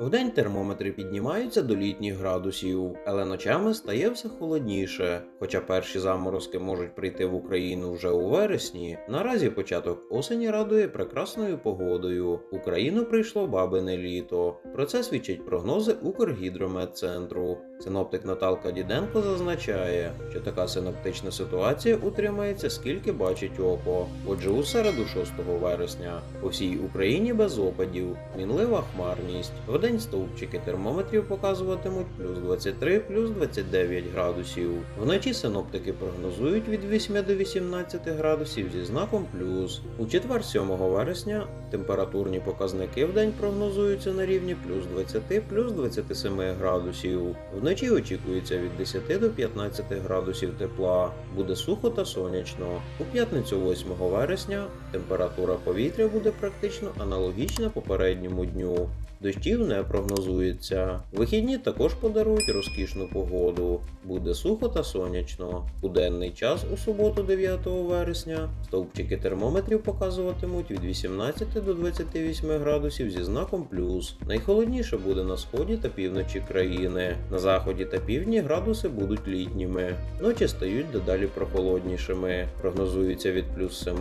Вдень термометри піднімаються до літніх градусів, але ночами стає все холодніше. Хоча перші заморозки можуть прийти в Україну вже у вересні, наразі початок осені радує прекрасною погодою. Україну прийшло бабине літо. Про це свідчать прогнози Укргідрометцентру. Синоптик Наталка Діденко зазначає, що така синоптична ситуація утримається скільки бачить око. Отже, у середу 6 вересня по всій Україні без опадів, мінлива хмарність. Вдень стовпчики термометрів показуватимуть плюс 23, плюс 29 градусів. Вночі синоптики прогнозують від 8 до 18 градусів зі знаком плюс. У четвер 7 вересня температурні показники вдень прогнозуються на рівні плюс 20, плюс 27 градусів. Вночі очікується від 10 до 15 градусів тепла. Буде сухо та сонячно. У п'ятницю 8 вересня температура повітря буде практично аналогічна попередньому дню. Дощів не прогнозується. Вихідні також подарують розкішну погоду. Буде сухо та сонячно. У денний час у суботу 9 вересня стовпчики термометрів показуватимуть від 18 до 28 градусів зі знаком плюс. Найхолодніше буде на сході та півночі країни. На заході та півдні градуси будуть літніми. Ночі стають дедалі прохолоднішими. Прогнозується від плюс 7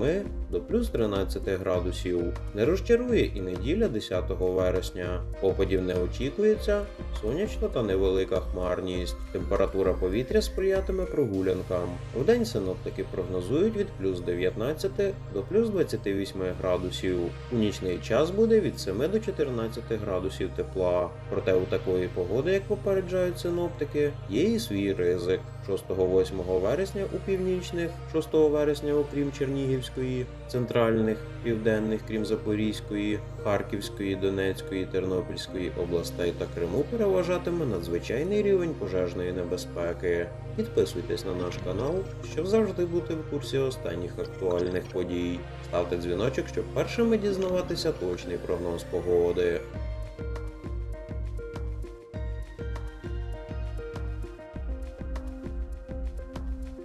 до плюс 13 градусів. Не розчарує і неділя 10 вересня. Опадів не очікується, сонячна та невелика хмарність. Температура повітря сприятиме прогулянкам. Вдень синоптики прогнозують від плюс 19 до плюс 28 градусів. У нічний час буде від 7 до 14 градусів тепла. Проте у такої погоди, як попереджають синоптики, є і свій ризик. 6-8 вересня у північних, 6 вересня, окрім Чернігівської, центральних, південних, крім Запорізької, Харківської, Донецької, Тернопільської областей та Криму переважатиме надзвичайний рівень пожежної небезпеки. Підписуйтесь на наш канал, щоб завжди бути в курсі останніх актуальних подій. Ставте дзвіночок, щоб першими дізнаватися точний прогноз погоди.